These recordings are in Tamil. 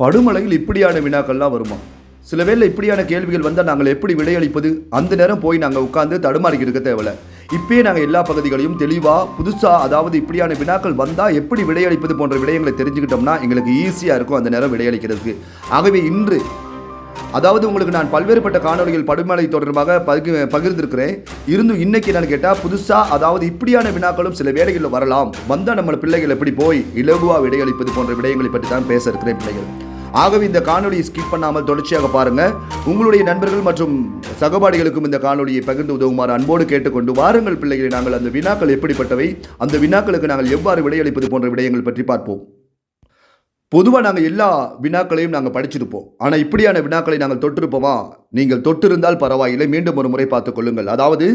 படுமலையில் இப்படியான வினாக்கள்லாம் வருமா? சில வேளை இப்படியான கேள்விகள் வந்தால் நாங்கள் எப்படி விடையளிப்பது? அந்த நேரம் போய் நாங்கள் உட்காந்து தடுமாறி இருக்க தேவையில்ல. இப்பயே நாங்கள் எல்லா பகுதிகளையும் தெளிவாக புதுசாக அதாவது இப்படியான வினாக்கள் வந்தால் எப்படி விடையளிப்பது போன்ற விடயங்களை தெரிஞ்சுக்கிட்டோம்னா எங்களுக்கு ஈஸியாக இருக்கும் அந்த நேரம் விடையளிக்கிறதுக்கு. ஆகவே இன்று அதாவது உங்களுக்கு நான் பல்வேறுபட்ட காணொலிகள் படுமலை தொடர்பாக பகிர் பகிர்ந்திருக்கிறேன். இருந்தும் இன்னைக்கு என்னன்னு கேட்டால் புதுசாக அதாவது இப்படியான வினாக்களும் சில வேலைகளில் வரலாம். வந்தால் நம்ம பிள்ளைகள் எப்படி போய் இலகுவா விடையளிப்பது போன்ற விடயங்களை பற்றி தான் பேச இருக்கிறேன் பிள்ளைகள். ஆகவே இந்த காணொலியை ஸ்கிப் பண்ணாமல் தொடர்ச்சியாக பாருங்க. உங்களுடைய நண்பர்கள் மற்றும் சகபாடிகளுக்கும் இந்த காணொலியை பகிர்ந்து உதவுமாறு அன்போடு கேட்டுக்கொண்டு வாருங்கள் பிள்ளைகளை. நாங்கள் அந்த வினாக்கள் எப்படிப்பட்டவை? அந்த வினாக்களுக்கு நாங்கள் எவ்வாறு விடையளிப்பது போன்ற விடயங்கள் பற்றி பார்ப்போம். பொதுவாக நாங்கள் எல்லா வினாக்களையும் நாங்கள் படிச்சிருப்போம். ஆனால் இப்படியான வினாக்களை நாங்கள் தொட்டிருப்போமா? நீங்கள் தொட்டிருந்தால் பரவாயில்லை. மீண்டும் ஒரு முறை பார்த்துக் கொள்ளுங்கள். அதாவது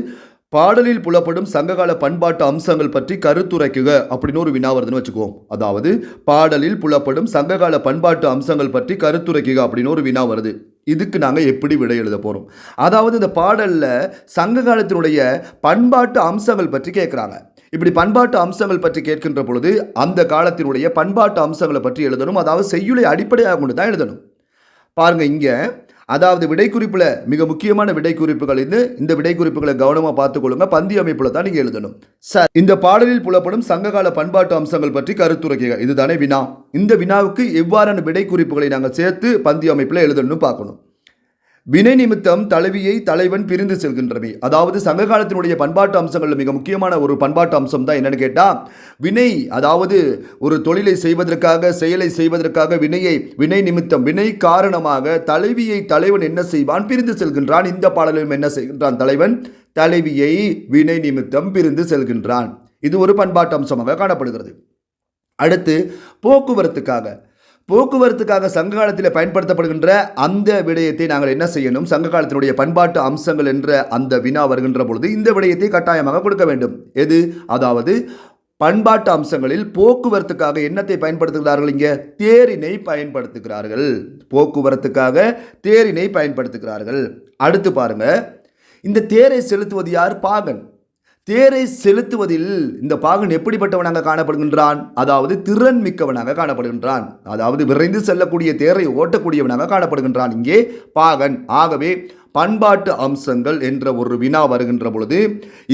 பாடலில் புலப்படும் சங்ககால பண்பாட்டு அம்சங்கள் பற்றி கருத்துரைக்குக அப்படின்னு ஒரு வினா வருதுன்னு வச்சுக்குவோம். அதாவது பாடலில் புலப்படும் சங்ககால பண்பாட்டு அம்சங்கள் பற்றி கருத்துரைக்குக அப்படின்னு ஒரு வினா வருது இதுக்கு நாங்கள் எப்படி விடை எழுத போகிறோம் அதாவது இந்த பாடலில் சங்க காலத்தினுடைய பண்பாட்டு அம்சங்கள் பற்றி கேட்குறாங்க இப்படி பண்பாட்டு அம்சங்கள் பற்றி கேட்கின்ற பொழுது அந்த காலத்தினுடைய பண்பாட்டு அம்சங்களை பற்றி எழுதணும். அதாவது செய்யுளை அடிப்படையாக கொண்டு தான் எழுதணும். பாருங்க இங்கே அதாவது விடைக்குறிப்பில் மிக முக்கியமான விடைக்குறிப்புகள் இருந்து இந்த விடைக்குறிப்புகளை கவனமாக பார்த்துக்கொள்ளுங்க. பந்தி அமைப்பில் தான் நீங்கள் எழுதணும். சார் இந்த பாடலில் புலப்படும் சங்ககால பண்பாட்டு அம்சங்கள் பற்றி கருத்துரைக்க இதுதானே வினா. இந்த வினாவுக்கு எவ்வாறான விடைக்குறிப்புகளை நாங்கள் சேர்த்து பந்தி அமைப்பில் எழுதணும்னு பார்க்கணும். வினை நிமித்தம் தலைவியை தலைவன் பிரிந்து செல்கின்றவை. அதாவது சங்க காலத்தினுடைய பண்பாட்டு அம்சங்களில் மிக முக்கியமான ஒரு பண்பாட்டு அம்சம் தான் என்னன்னு கேட்டால் வினை அதாவது ஒரு தொழிலை செய்வதற்காக செயலை செய்வதற்காக வினையை வினை நிமித்தம் வினை காரணமாக தலைவியை தலைவன் என்ன செய்வான்? பிரிந்து செல்கின்றான். இந்த பாடலிலும் என்ன செய்கின்றான் தலைவன்? தலைவியை வினை நிமித்தம் பிரிந்து செல்கின்றான். இது ஒரு பண்பாட்டு அம்சமாக காணப்படுகிறது. அடுத்து போக்குவரத்துக்காக. போக்குவரத்துக்காக சங்க காலத்தில் பயன்படுத்தப்படுகின்ற அந்த விடயத்தை நாங்கள் என்ன செய்யணும்? சங்க காலத்தினுடைய பண்பாட்டு அம்சங்கள் என்ற அந்த வினா வருகின்ற பொழுது இந்த விடயத்தை கட்டாயமாக கொடுக்க வேண்டும். எது? அதாவது பண்பாட்டு அம்சங்களில் போக்குவரத்துக்காக என்னத்தை பயன்படுத்துகிறார்கள் இங்கே? தேரினை பயன்படுத்துகிறார்கள். போக்குவரத்துக்காக தேரினை பயன்படுத்துகிறார்கள். அடுத்து பாருங்க. இந்த தேரை செலுத்துவது யார்? பாகன். தேரை செலுத்துவதில் இந்த பாகன் எப்படிப்பட்டவனாக காணப்படுகின்றான்? அதாவது திறன் மிக்கவனாக காணப்படுகின்றான். அதாவது விரைந்து செல்லக்கூடிய தேரை ஓட்டக்கூடியவனாக காணப்படுகின்றான். இங்கே பாகன். ஆகவே பண்பாட்டு அம்சங்கள் என்ற ஒரு வினா வருகின்ற பொழுது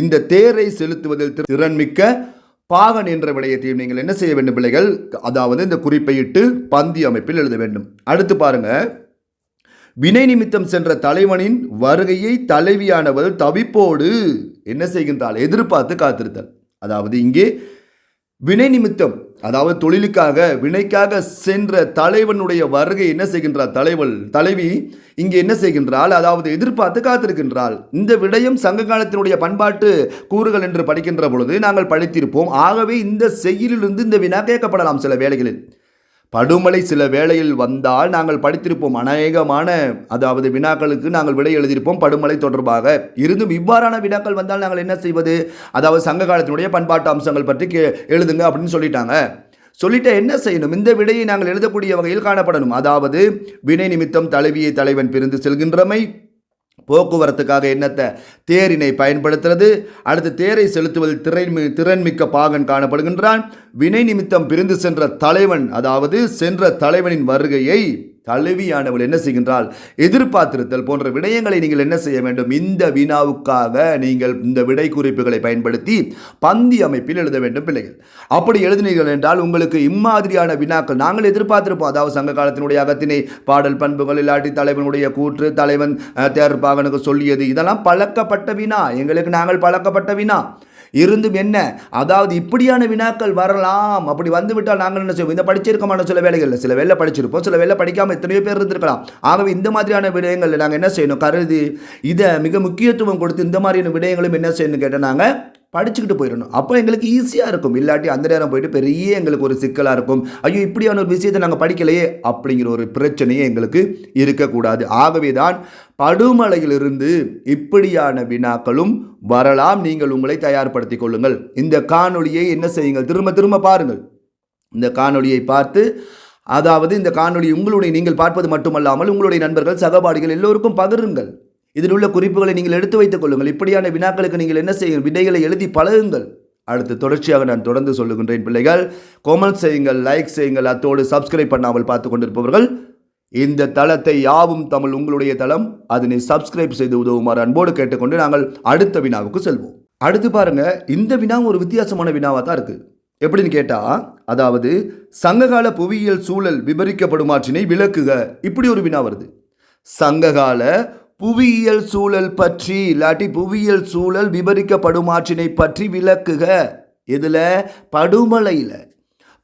இந்த தேரை செலுத்துவதில் திறன்மிக்க பாகன் என்ற விடயத்தையும் நீங்கள் என்ன செய்ய வேண்டும் பிள்ளைகள்? அதாவது இந்த குறிப்பையிட்டு பந்தி அமைப்பில் எழுத வேண்டும். அடுத்து பாருங்கள் வினை நிமித்தம் சென்ற தலைவனின் வருகையை தலைவியானவள் தவிப்போடு என்ன செய்கின்றாள் எதிர்பார்த்து காத்திருத்தல். அதாவது இங்கே வினை நிமித்தம் அதாவது தொழிலுக்காக வினைக்காக சென்ற தலைவனுடைய வருகை என்ன செய்கின்றார் தலைவள் தலைவி இங்கே என்ன செய்கின்றாள் அதாவது எதிர்பார்த்து காத்திருக்கின்றாள். இந்த விடயம் சங்க காலத்தினுடைய பண்பாட்டு கூறுகள் என்று படிக்கின்ற பொழுது நாங்கள் படித்திருப்போம். ஆகவே இந்த செய்யிலிருந்து இந்த வினா கேட்கப்படலாம் சில வேளைகளில். படுமலை சில வேளையில் வந்தால் நாங்கள் படித்திருப்போம். அநேகமான அதாவது வினாக்களுக்கு நாங்கள் விடை எழுதியிருப்போம் படுமலை தொடர்பாக. இருந்தும் இவ்வாறான வினாக்கள் வந்தால் நாங்கள் என்ன செய்வது? அதாவது சங்க காலத்தினுடைய பண்பாட்டு அம்சங்கள் பற்றி கே எழுதுங்க அப்படின்னு சொல்லிட்டாங்க. சொல்லிட்டு என்ன செய்யணும்? இந்த விடையை நாங்கள் எழுதக்கூடிய வகையில் காணப்படணும். அதாவது வினை நிமித்தம் தலைவியை தலைவன் பிரிந்து செல்கின்றமை போக்குவரத்துக்காக என்னத்தை தேரினை பயன்படுத்துறது? அடுத்து தேரை செலுத்துவதில் திறன் திறன்மிக்க பாகன் காணப்படுகின்றான். வினை நிமித்தம் பிரிந்து சென்ற தலைவன் அதாவது சென்ற தலைவனின் வருகையை தலைவியானவள் என்ன செய்கின்றால் எதிர்பார்த்திருத்தல் போன்ற விடயங்களை நீங்கள் என்ன செய்ய வேண்டும்? இந்த வினாவுக்காக நீங்கள் இந்த விடை குறிப்புகளை பயன்படுத்தி பந்தி அமைப்பில் எழுத வேண்டும் பிள்ளைகள். அப்படி எழுதினீர்கள் என்றால் உங்களுக்கு இம்மாதிரியான வினாக்கள் நாங்கள் எதிர்பார்த்திருப்போம். அதாவது சங்க காலத்தினுடைய அகத்தினை பாடல் பண்புகள் இல்லாட்டி தலைவனுடைய கூற்று தலைவன் தேர்பாகனுக்கு சொல்லியது இதெல்லாம் பழக்கப்பட்ட வினா. எங்களுக்கு நாங்கள் பழக்கப்பட்ட வினா. இருந்தும் என்ன? அதாவது இப்படியான வினாக்கள் வரலாம். அப்படி வந்துவிட்டால் நாங்கள் என்ன செய்வோம்? இந்த படிச்சிருக்க மாட்டோம் சில வேலைகளில் சில வேலை படிச்சிருப்போம் சில வேலை படிக்காமல் எத்தனையோ பேர் இருந்திருக்கலாம். ஆகவே இந்த மாதிரியான விடயங்களில் நாங்கள் என்ன செய்யணும்? கருதி இதை மிக முக்கியத்துவம் கொடுத்து இந்த மாதிரியான விடயங்களும் என்ன செய்யணும் கேட்டால் நாங்கள் படிச்சுக்கிட்டு போயிடணும். அப்போ எங்களுக்கு ஈஸியாக இருக்கும். இல்லாட்டி அந்த நேரம் போயிட்டு பெரிய எங்களுக்கு ஒரு சிக்கலாக இருக்கும். ஐயோ இப்படியான ஒரு விஷயத்தை நாங்கள் படிக்கலையே அப்படிங்கிற ஒரு பிரச்சனையே எங்களுக்கு இருக்கக்கூடாது. ஆகவே தான் படுமலையிலிருந்து இப்படியான வினாக்களும் வரலாம். நீங்கள் உங்களை தயார்படுத்திக் கொள்ளுங்கள். இந்த காணொலியை என்ன செய்யுங்கள்? திரும்ப திரும்ப பாருங்கள். இந்த காணொலியை பார்த்து அதாவது இந்த காணொலி உங்களுடைய நீங்கள் பார்ப்பது மட்டுமல்லாமல் உங்களுடைய நண்பர்கள் சகபாடிகள் எல்லோருக்கும் பகிருங்கள். இதில் உள்ள குறிப்புகளை நீங்கள் எடுத்து வைத்துக் கொள்ளுங்கள். இப்படியான வினாக்களுக்கு நீங்கள் என்ன செய்யுங்கள்? விடைகளை எழுதி பழகுங்கள். அடுத்து தொடர்ச்சியாக நான் தொடர்ந்து சொல்லுகின்றேன் பிள்ளைகள். கொமெண்ட் செய்யுங்கள் லைக் செய்யுங்கள். அத்தோடு சப்ஸ்கிரைப் பண்ணாமல் பார்த்து கொண்டிருப்பவர்கள் இந்த தளத்தை யாவும் தமிழ் உங்களுடைய தளம். அதனை சப்ஸ்கிரைப் செய்து உதவுமாறு அன்போடு கேட்டுக்கொண்டு நாங்கள் அடுத்த வினாவுக்கு செல்வோம். அடுத்து பாருங்க இந்த வினா ஒரு வித்தியாசமான வினாவாக தான் இருக்கு. எப்படின்னு கேட்டா அதாவது சங்ககால புவியியல் சூழல் விவரிக்கப்படுமாற்றினை விளக்குக. இப்படி ஒரு வினா வருது. சங்ககால புவியியல் சூழல் பற்றி இல்லாட்டி புவியியல் சூழல் விபரிக்கப்படுமாற்றினை பற்றி விளக்குக. இதில் படுமலையில்.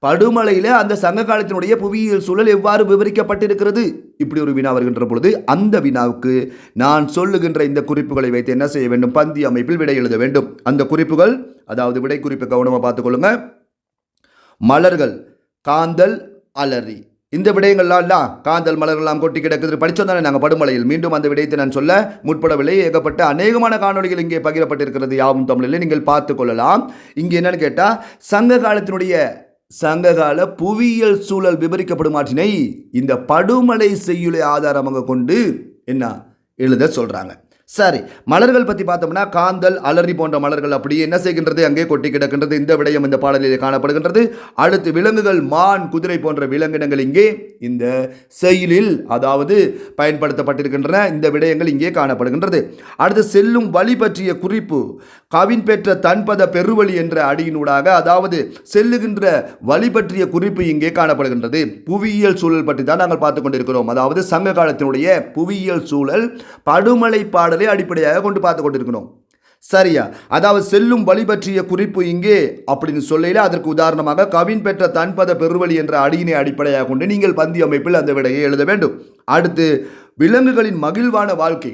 படுமலையில் அந்த சங்க காலத்தினுடைய புவியியல் சூழல் எவ்வாறு விவரிக்கப்பட்டிருக்கிறது இப்படி ஒரு வினா வருகின்ற பொழுது அந்த வினாவுக்கு நான் சொல்லுகின்ற இந்த குறிப்புகளை வைத்து என்ன செய்ய வேண்டும்? பந்தி அமைப்பில் விடை எழுத வேண்டும். அந்த குறிப்புகள் அதாவது விடை குறிப்பு கவனமாக பார்த்துக்கொள்ளுங்க மலர்கள் காந்தல் அலறி. இந்த விடயங்கள்லாம் காந்தல் மலர்கள்லாம் கொட்டி கிடக்குது. படித்தோம் தானே நாங்கள் படுமலையில். மீண்டும் அந்த விடயத்தை நான் சொல்ல முற்படவில்லை. ஏகப்பட்ட அநேகமான காணொளிகள் இங்கே பகிரப்பட்டிருக்கிறது. யாவும் தமிழில் நீங்கள் பார்த்து கொள்ளலாம். இங்கே என்னென்னு கேட்டால் சங்க காலத்தினுடைய சங்ககால புவியியல் சூழல் விவரிக்கப்படுமாற்றினை இந்த படுமலை செய்யுளை ஆதாரமாக கொண்டு என்ன? எழுத சொல்கிறாங்க சரி மலர்கள் பற்றி பார்த்தோம்னா காந்தல் அலறி போன்ற மலர்கள் அப்படியே என்ன செய்கின்றது? அங்கே கொட்டி கிடக்கின்றது. இந்த விடயம் இந்த பாடலில் காணப்படுகின்றது. அடுத்து விலங்குகள் மான் குதிரை போன்ற விலங்கினங்கள் இங்கே இந்த செயலில் அதாவது பயன்படுத்தப்பட்டிருக்கின்றன. இந்த விடயங்கள் இங்கே காணப்படுகின்றது. அடுத்து செல்லும் வழி பற்றிய குறிப்பு. கவின் பெற்ற தன்பத பெருவழி என்ற அடியினூடாக அதாவது செல்லுகின்ற வழி பற்றிய குறிப்பு இங்கே காணப்படுகின்றது. புவியியல் சூழல் பற்றி தான் நாங்கள் பார்த்து கொண்டிருக்கிறோம். அதாவது சங்க காலத்தினுடைய புவியியல் சூழல் படுமலை பாடலை அடிப்படையாக கொண்டு பார்த்து கொண்டிருக்கிறோம். சரியா? அதாவது செல்லும் வழி பற்றிய குறிப்பு இங்கே அப்படின்னு சொல்லையில அதற்கு உதாரணமாக கவின் பெற்ற தன்பத பெருவழி என்ற அடியினை அடிப்படையாக கொண்டு நீங்கள் பந்தி அமைப்பில் அந்த விடையை எழுத வேண்டும். அடுத்து விலங்குகளின் மகிழ்வான வாழ்க்கை.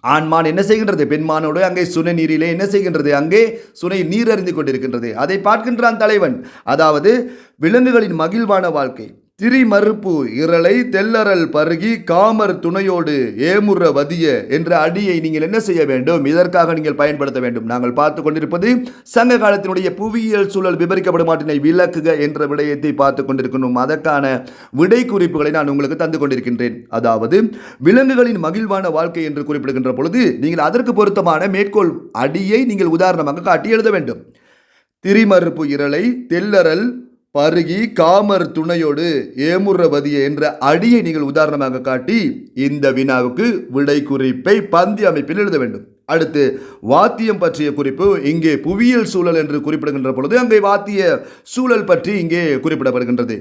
ஆண்மான் என்ன செய்கின்றது? பெண்மானோடு அங்கே சுனை நீரிலே என்ன செய்கின்றது? அங்கே சுனை நீர் அறிந்து கொண்டிருக்கின்றது. அதை பார்க்கின்றான் தலைவன். அதாவது விலங்குகளின் மகிழ்வான வாழ்க்கை. திரிமறுப்பு இரளை தெல்லறல் பருகி காமர் துணையோடு ஏமுற வதிய என்ற அடியை நீங்கள் என்ன செய்ய வேண்டும்? இதற்காக நீங்கள் பயன்படுத்த வேண்டும். நாங்கள் பார்த்து கொண்டிருப்பது சங்க காலத்தினுடைய புவியியல் சூழல் விவரிக்கப்படுமாட்டினை விளக்குக என்ற விடயத்தை பார்த்து கொண்டிருக்கணும். அதற்கான விடை குறிப்புகளை நான் உங்களுக்கு தந்து கொண்டிருக்கின்றேன். அதாவது விலங்குகளின் மகிழ்வான வாழ்க்கை என்று குறிப்பிடுகின்ற பொழுது நீங்கள் அதற்கு பொருத்தமான மேற்கோள் அடியை நீங்கள் உதாரணமாக காட்டி எழுத வேண்டும். திரிமறுப்பு இரளை தெல்லறல் பருகி காமர் துணையோடு ஏமுறவதிய என்ற அடியை நீங்கள் உதாரணமாக காட்டி இந்த வினாவுக்கு விடை குறிப்பை பந்தி அமைப்பில் எழுத வேண்டும். அடுத்து வாத்தியம் பற்றிய குறிப்பு இங்கே புவியியல் சூழல் என்று குறிப்பிடுகின்ற பொழுது அங்கே வாத்திய சூழல் பற்றி இங்கே குறிப்பிடப்படுகின்றது.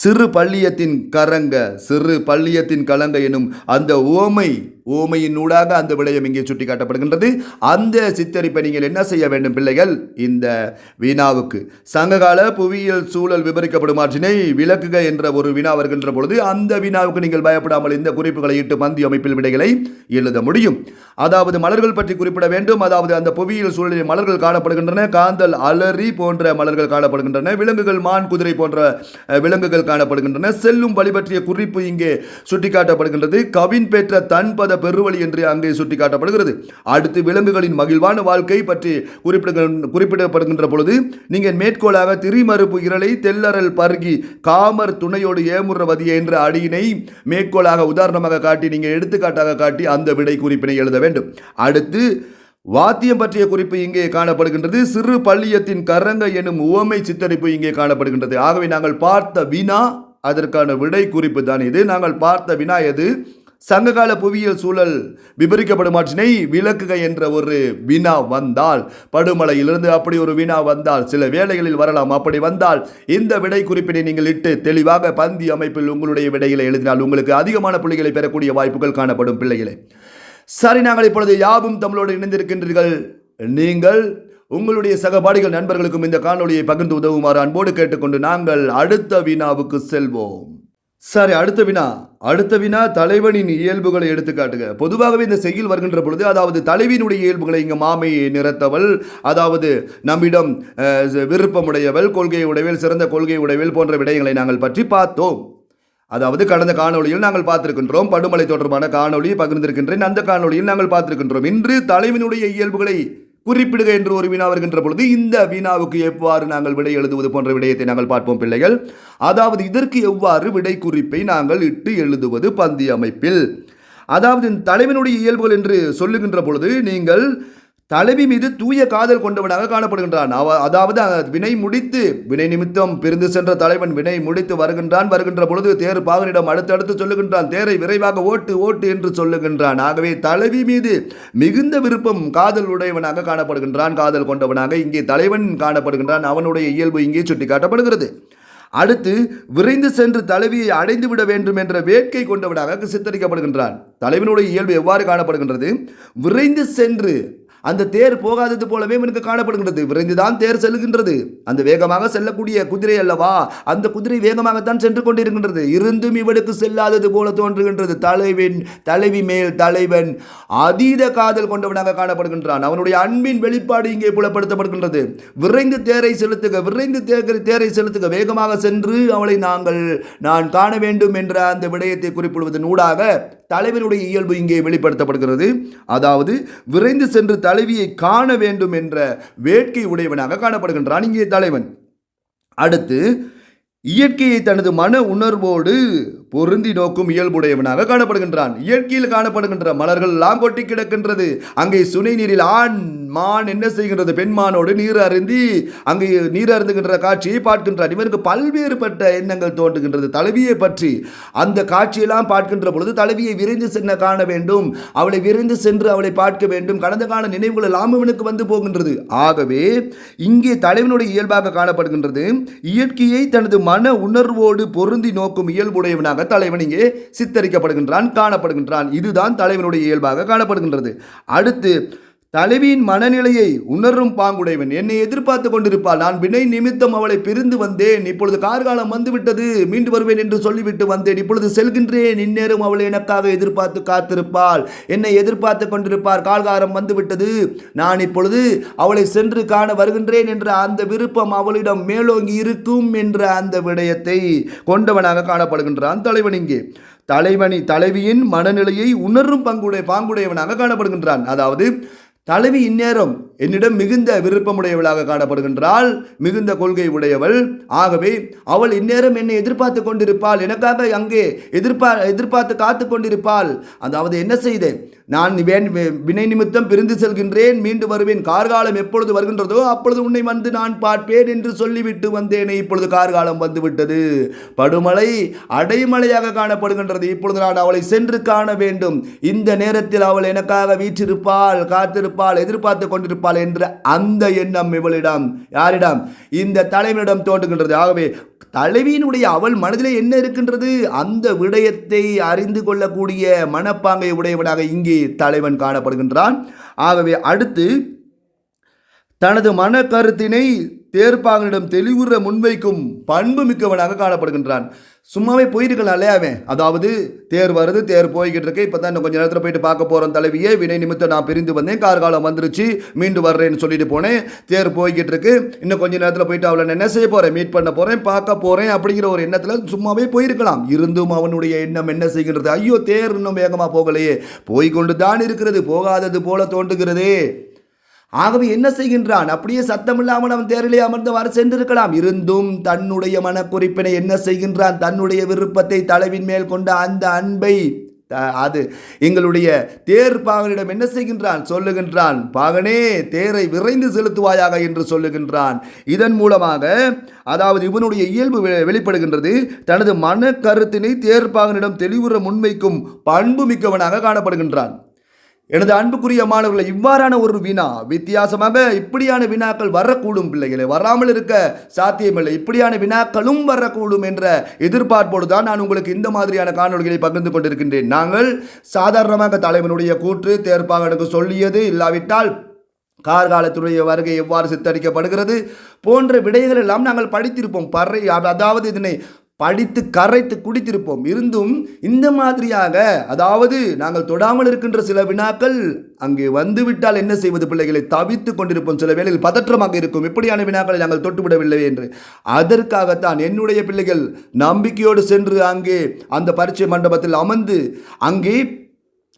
சிறு பள்ளியத்தின் கரங்க சிறு பள்ளியத்தின் கலங்க எனும் அந்த ஓமை ஓமையின் ஊடாக அந்த விடயம் இங்கே சுட்டி காட்டப்படுகின்றது அந்த சித்தரிப்பை நீங்கள் என்ன செய்ய வேண்டும் பிள்ளைகள்? இந்த வினாவுக்கு. சங்ககால புவியியல் சூழல் விவரிக்கப்படுமாற்றினை விளக்குக என்ற ஒரு வினா வருகின்ற பொழுது அந்த வினாவுக்கு நீங்கள் பயப்படாமல் இந்த குறிப்புகளை இட்டு மந்தி அமைப்பில் விடைகளை எழுத முடியும். அதாவது மலர்கள் பற்றி குறிப்பிட வேண்டும். அதாவது அந்த புவியியல் சூழலில் மலர்கள் காணப்படுகின்றன. காந்தல் அலரி போன்ற மலர்கள் காணப்படுகின்றன. விலங்குகள் மான் குதிரை போன்ற விலங்குகள் காணப்படுகின்றன. செல்லும் வழி பற்றிய குறிப்பு இங்கே சுட்டிக்காட்டப்படுகின்றது. கவின் பெற்ற தன்பத பெருவழி என்று அங்கே சுட்டிக்காட்டப்படுகிறது. அடுத்து விலங்குகளின் மகிழ்வான வாழ்க்கை பற்றி குறிப்பிட குறிப்பிடப்படுகின்ற பொழுது நீங்கள் மேற்கோளாக திரிமறுப்பு இரளை தெல்லறல் பருகி காமர் துணையோடு ஏமுறவதி என்ற அடியினை மேற்கோளாக உதாரணமாக காட்டி நீங்கள் எடுத்துக்காட்டாக காட்டி அந்த விடை குறிப்பினை எழுத வேண்டும். அடுத்து வாத்தியம் பற்றிய குறிப்பு இங்கே காணப்படுகின்றது. சிறு பள்ளியத்தின் கரங்க எனும் உவமை சித்தரிப்பு இங்கே காணப்படுகின்றது. ஆகவே நாங்கள் பார்த்த வினா அதற்கான விடை குறிப்பு தான் இது. நாங்கள் பார்த்த வினா எது? சங்ககால புவியியல் சூழல் விபரிக்கப்படும் ஆற்றினை விளக்குக என்ற ஒரு வினா வந்தால் படுமலையிலிருந்து அப்படி ஒரு வினா வந்தால் சில வேளைகளில் வரலாம். அப்படி வந்தால் இந்த விடை குறிப்பினை நீங்கள் இட்டு தெளிவாக பந்தி அமைப்பில் உங்களுடைய விடைகளை எழுதினால் உங்களுக்கு அதிகமான புள்ளிகளை பெறக்கூடிய வாய்ப்புகள் காணப்படும் பிள்ளைகளை. சரி நாங்கள் இப்பொழுது யாவும் தமிழோடு இணைந்திருக்கின்றீர்கள். நீங்கள் உங்களுடைய சகபாடிகள் நண்பர்களுக்கும் இந்த காணொலியை பகிர்ந்து உதவுமாறு அன்போடு கேட்டுக்கொண்டு நாங்கள் அடுத்த வினாவுக்கு செல்வோம். சரி அடுத்த வினா அடுத்த வினா தலைவனின் இயல்புகளை எடுத்துக்காட்டுக பொதுவாகவே இந்த செய்யில் வருகின்ற பொழுது அதாவது தலைவியினுடைய இயல்புகளை இங்கே மாமை நிறத்தவள் அதாவது நம்மிடம் விருப்பமுடையவள் கொள்கை உடையவள் சிறந்த கொள்கை உடையவள் போன்ற விடயங்களை நாங்கள் பற்றி பார்த்தோம். அதாவது கடந்த காணொலியில் நாங்கள் பார்த்திருக்கின்றோம் படுமலை தொடர்பான காணொளி பகிர்ந்திருக்கின்றேன் அந்த காணொலியில் நாங்கள் பார்த்திருக்கின்றோம். இன்று தலைவனுடைய இயல்புகளை குறிப்பிடுக என்று ஒரு வினா வருகின்ற பொழுது இந்த வினாவுக்கு எவ்வாறு நாங்கள் விடை எழுதுவது போன்ற விடயத்தை நாங்கள் பார்ப்போம் பிள்ளைகள். அதாவது இதற்கு எவ்வாறு விடை குறிப்பை நாங்கள் இட்டு எழுதுவது பந்தி அமைப்பில் அதாவது தலைவனுடைய இயல்புகள் என்று சொல்லுகின்ற பொழுது நீங்கள் தலைவி மீது தூய காதல் கொண்டவனாக காணப்படுகின்றான். அவ அதாவது வினை முடித்து வினை நிமித்தம் பிரிந்து சென்ற தலைவன் வினை முடித்து வருகின்றான். வருகின்ற பொழுது தேர் பாகனிடம் அடுத்தடுத்து சொல்லுகின்றான். தேரை விரைவாக ஓட்டு ஓட்டு என்று சொல்லுகின்றான். ஆகவே தலைவி மீது மிகுந்த விருப்பம் காதல் உடையவனாக காணப்படுகின்றான். காதல் கொண்டவனாக இங்கே தலைவன் காணப்படுகின்றான். அவனுடைய இயல்பு இங்கே சுட்டிக்காட்டப்படுகிறது. அடுத்து விரைந்து சென்று தலைவியை அடைந்து விட வேண்டும் என்ற வேட்கை கொண்டவனாக சித்தரிக்கப்படுகின்றான். தலைவனுடைய இயல்பு எவ்வாறு காணப்படுகின்றது? விரைந்து சென்று அந்த தேர் போகாதது போலவே இவனுக்கு காணப்படுகின்றது. விரைந்துதான் தேர் செல்கின்றது. அந்த வேகமாக செல்லக்கூடிய குதிரை அல்லவா அந்த குதிரை வேகமாகத்தான் சென்று கொண்டிருக்கின்றது. இருந்தும் இவனுக்கு செல்லாதது போல தோன்றுகின்றது. தலைவன் தலைவி மேல் தலைவன் அதீத காதல் கொண்டவனாக காணப்படுகின்றான். அவனுடைய அன்பின் வெளிப்பாடு இங்கே புலப்படுத்தப்படுகின்றது. விரைந்து தேரை செலுத்துக விரைந்து தேரை செலுத்துக. வேகமாக சென்று அவளை நாங்கள் நான் காண வேண்டும் என்ற அந்த விடயத்தை குறிப்பிடுவதன் ஊடாக தலைவனுடைய இயல்பு இங்கே வெளிப்படுத்தப்படுகிறது. அதாவது விரைந்து சென்று தலைவியை காண வேண்டும் என்ற வேட்கை உடையவனாக காணப்படுகின்றான் இங்கே தலைவன். அடுத்து இயற்கையை தனது மன உணர்வோடு பொருந்தி நோக்கும் இயல்புடையவனாக காணப்படுகின்றான். இயற்கையில் காணப்படுகின்ற மலர்கள் எல்லாம் கொட்டி கிடக்கின்றது. அங்கே சுனை நீரில் ஆண் மான் என்ன செய்கின்றது? பெண்மானோடு நீர் அருந்தி அங்கே நீர் அருந்துகின்ற காட்சியை பார்க்கின்றான். இவனுக்கு பல்வேறுபட்ட எண்ணங்கள் தோன்றுகின்றது. தலைவியை பற்றி அந்த காட்சியெல்லாம் பார்க்கின்ற பொழுது தலைவியை விரைந்து சென்று காண வேண்டும். அவளை விரைந்து சென்று அவளை பார்க்க வேண்டும். கடந்த கால நினைவுகள் எல்லாம் இவனுக்கு வந்து போகின்றது. ஆகவே இங்கே தலைவனுடைய இயல்பாக காணப்படுகின்றது. இயற்கையை தனது மன உணர்வோடு பொருந்தி நோக்கும் இயல்புடையவனாக தலைவன் இங்கே சித்தரிக்கப்படுகின்றான் காணப்படுகின்றான். இதுதான் தலைவனுடைய இயல்பாக காணப்படுகின்றது. அடுத்து தலைவியின் மனநிலையை உணரும் பாங்குடையவன். என்னை எதிர்பார்த்து கொண்டிருப்பாள். நான் வினை நிமித்தம் அவளை பிரிந்து வந்தேன். இப்பொழுது கார்காலம் வந்துவிட்டது. மீண்டு வருவேன் என்று சொல்லிவிட்டு வந்தேன். இப்பொழுது செல்கின்றேன். இந்நேரம் அவளை எனக்காக எதிர்பார்த்து காத்திருப்பாள். என்னை எதிர்பார்த்து கொண்டிருப்பார். கால்காரம் வந்துவிட்டது. நான் இப்பொழுது அவளை சென்று காண வருகின்றேன் என்ற அந்த விருப்பம் அவளிடம் மேலோங்கி இருக்கும் என்ற அந்த விடயத்தை கொண்டவனாக காணப்படுகின்றான். தலைவன் இங்கே. தலைவனி தலைவியின் மனநிலையை உணரும் பங்குடைய பாங்குடையவனாக காணப்படுகின்றான். அதாவது தலைவி இந்நேரம் என்னிடம் மிகுந்த விருப்பமுடையவளாக காணப்படுகின்றாள் மிகுந்த கொள்கை உடையவள். ஆகவே அவள் இந்நேரம் என்னை எதிர்பார்த்து கொண்டிருப்பாள் எனக்காக அங்கே எதிர்பார் எதிர்பார்த்து காத்து கொண்டிருப்பாள். அதாவது என்ன செய்தேன்? நான் வேண் வினை நிமித்தம் பிரிந்து செல்கின்றேன் மீண்டு வருவேன். கார்காலம் எப்பொழுது வருகின்றதோ அப்பொழுது உன்னை வந்து நான் பார்ப்பேன் என்று சொல்லிவிட்டு வந்தேனே. இப்பொழுது கார்காலம் வந்துவிட்டது. படுமலை அடைமலையாக காணப்படுகின்றது. இப்பொழுது நான் அவளை சென்று காண வேண்டும். இந்த நேரத்தில் அவள் எனக்காக வீற்றிருப்பாள் காத்திருப்பாள் எதிர்பார்த்து கொண்டிருப்பாள் என்ற அந்த எண்ணம் இவளிடம் யாரிடம்? இந்த தலைவனிடம் தோன்றுகின்றது. ஆகவே தலைவியினுடைய அவள் மனதிலே என்ன இருக்கின்றது? அந்த விடயத்தை அறிந்து கொள்ளக்கூடிய மனப்பாங்கை உடையவனாக இங்கே தலைவன் காணப்படுகின்றான். ஆகவே அடுத்து தனது மன கருத்தினை தேர்ப்பாங்கனிடம் தெளிவுற முன்வைக்கும் பண்பு மிக்கவனாக காணப்படுகின்றான். சும்மாவே போயிருக்கலாம் இல்லையா அவன்? அதாவது தேர் வருது தேர் போய்கிட்டு இருக்கு இப்போ தான் இன்னும் கொஞ்சம் நேரத்தில் போயிட்டு பார்க்க போகிறோம் தலைவியே. வினை நிமித்தம் நான் பிரிந்து வந்தேன். கார்காலம் வந்துருச்சு. மீண்டு வர்றேன்னு சொல்லிட்டு போனேன். தேர் போய்கிட்டு இருக்கு இன்னும் கொஞ்ச நேரத்தில் போயிட்டு அவளை என்ன செய்ய போகிறேன் மீட் பண்ண போகிறேன் பார்க்க போகிறேன் அப்படிங்கிற ஒரு எண்ணத்தில் சும்மாவே போயிருக்கலாம். இருந்தும் அவனுடைய எண்ணம் என்ன செய்கின்றது? ஐயோ தேர் இன்னும் வேகமாக போகலையே. போய்கொண்டு தான் இருக்கிறது போகாதது போல தோன்றுகிறதே. ஆகவே என்ன செய்கின்றான்? அப்படியே சத்தமில்லாமல் அவன் தேரிலே அமர்ந்தவாறு சென்றிருக்கலாம். இருந்தும் தன்னுடைய மனக்குறிப்பினை என்ன செய்கின்றான்? தன்னுடைய விருப்பத்தை தலைவின் மேல் கொண்ட அந்த அன்பை த- அது எங்களுடைய தேர் பாகனிடம் என்ன செய்கின்றான்? சொல்லுகின்றான் பாகனே தேரை விரைந்து செலுத்துவாயாக என்று சொல்லுகின்றான். இதன் மூலமாக அதாவது இவனுடைய இயல்பு வெ- வெளிப்படுகின்றது. தனது மன கருத்தினை தேர் பாகனிடம் தெளிவுற முன்வைக்கும் பண்பு மிக்கவனாக காணப்படுகின்றான். எனது அன்புக்குரிய மாணவர்களை இவ்வாறான ஒரு வினா வித்தியாசமாக இப்படியான வினாக்கள் வரக்கூடும் பிள்ளைகளே. வராமல் இருக்க சாத்தியமில்லை. இப்படியான வினாக்களும் வரக்கூடும் என்ற எதிர்பார்ப்போடு தான் நான் உங்களுக்கு இந்த மாதிரியான காணொலிகளை பகிர்ந்து கொண்டிருக்கின்றேன். நாங்கள் சாதாரணமாக தலைவனுடைய கூற்று தேர்ப்பாகனுக்கு சொல்லியது இல்லாவிட்டால் கார்காலத்துடைய வருகை எவ்வாறு சித்தரிக்கப்படுகிறது போன்ற விடயங்கள் எல்லாம் நாங்கள் படித்திருப்போம். பறை அதாவது இதனை படித்து கரைத்து குடித்திருப்போம். இருந்தும் இந்த மாதிரியாக அதாவது நாங்கள் தொடாமல் இருக்கின்ற சில வினாக்கள் அங்கே வந்துவிட்டால் என்ன செய்வது பிள்ளைகளை தவித்து கொண்டிருப்போம். சில வேளையில் பதற்றமாக இருக்கும். இப்படியான வினாக்களை நாங்கள் தொட்டுவிடவில்லை என்று. அதற்காகத்தான் என்னுடைய பிள்ளைகள் நம்பிக்கையோடு சென்று அங்கே அந்த பரீட்சை மண்டபத்தில் அமர்ந்து அங்கே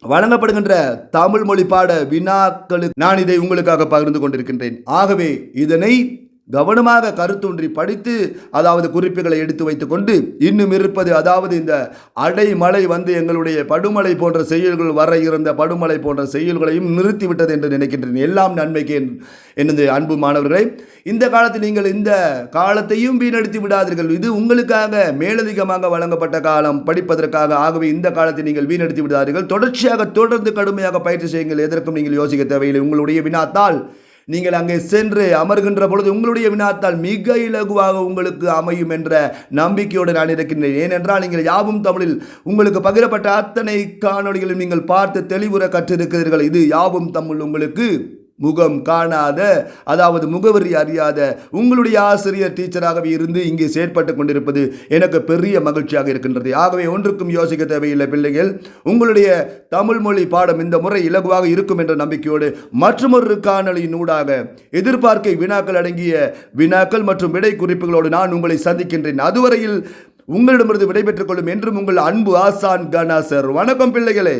வழங்கப்படுகின்ற தமிழ் மொழி பாட வினாக்களுக்கு நான் இதை உங்களுக்காக பகிர்ந்து கொண்டிருக்கின்றேன். ஆகவே இதனை கவனமாக கருத்தூன்றி படித்து அதாவது குறிப்புகளை எடுத்து வைத்துக்கொண்டு இன்னும் இருப்பது அதாவது இந்த அடைமழை வந்து எங்களுடைய படுமலை போன்ற செயல்கள் வர இருந்த படுமலை போன்ற செயல்களையும் நிறுத்திவிட்டது என்று நினைக்கின்றேன். எல்லாம் நன்மைக்கு என்னது அன்பு மாணவர்களே இந்த காலத்தில் நீங்கள் இந்த காலத்தையும் வீணடித்து விடாதீர்கள். இது உங்களுக்காக மேலதிகமாக வழங்கப்பட்ட காலம். படிப்பதற்காக ஆகவே இந்த காலத்தை நீங்கள் வீணடித்து விடாதீர்கள். தொடர்ச்சியாக தொடர்ந்து கடுமையாக பயிற்சி செய்யுங்கள். எதற்கும் நீங்கள் யோசிக்க தேவையில்லை. உங்களுடைய வினாத்தால் நீங்கள் அங்கே சென்று அமர்கின்ற பொழுது உங்களுடைய வினாத்தால் மிக இலகுவாக உங்களுக்கு அமையும் என்ற நம்பிக்கையோடு நான் இருக்கின்றேன். ஏனென்றால் நீங்கள் யாவும் தமிழில் உங்களுக்கு பகிரப்பட்ட அத்தனை காணொளிகளும் நீங்கள் பார்த்து தெளிவுற கற்றிருக்கிறீர்கள். இது யாவும் தமிழ் உங்களுக்கு முகம் காணாத அதாவது முகவரி அறியாத உங்களுடைய ஆசிரியர் டீச்சராகவே இருந்து இங்கே செயற்பட்டு கொண்டிருப்பது எனக்கு பெரிய மகிழ்ச்சியாக இருக்கின்றது. ஆகவே ஒன்றுக்கும் யோசிக்க தேவையில்லை பிள்ளைகள். உங்களுடைய தமிழ் மொழி பாடம் இந்த முறை இலகுவாக இருக்கும் என்ற நம்பிக்கையோடு மற்றொரு காணொலியின் ஊடாக எதிர்பார்க்கை வினாக்கள் அடங்கிய வினாக்கள் மற்றும் விடை குறிப்புகளோடு நான் உங்களை சந்திக்கின்றேன். அதுவரையில் உங்களிடமிருந்து விடைபெற்றுக் கொள்ளும் என்றும் உங்கள் அன்பு ஆசான் கணாசர் வணக்கம் பிள்ளைகளே.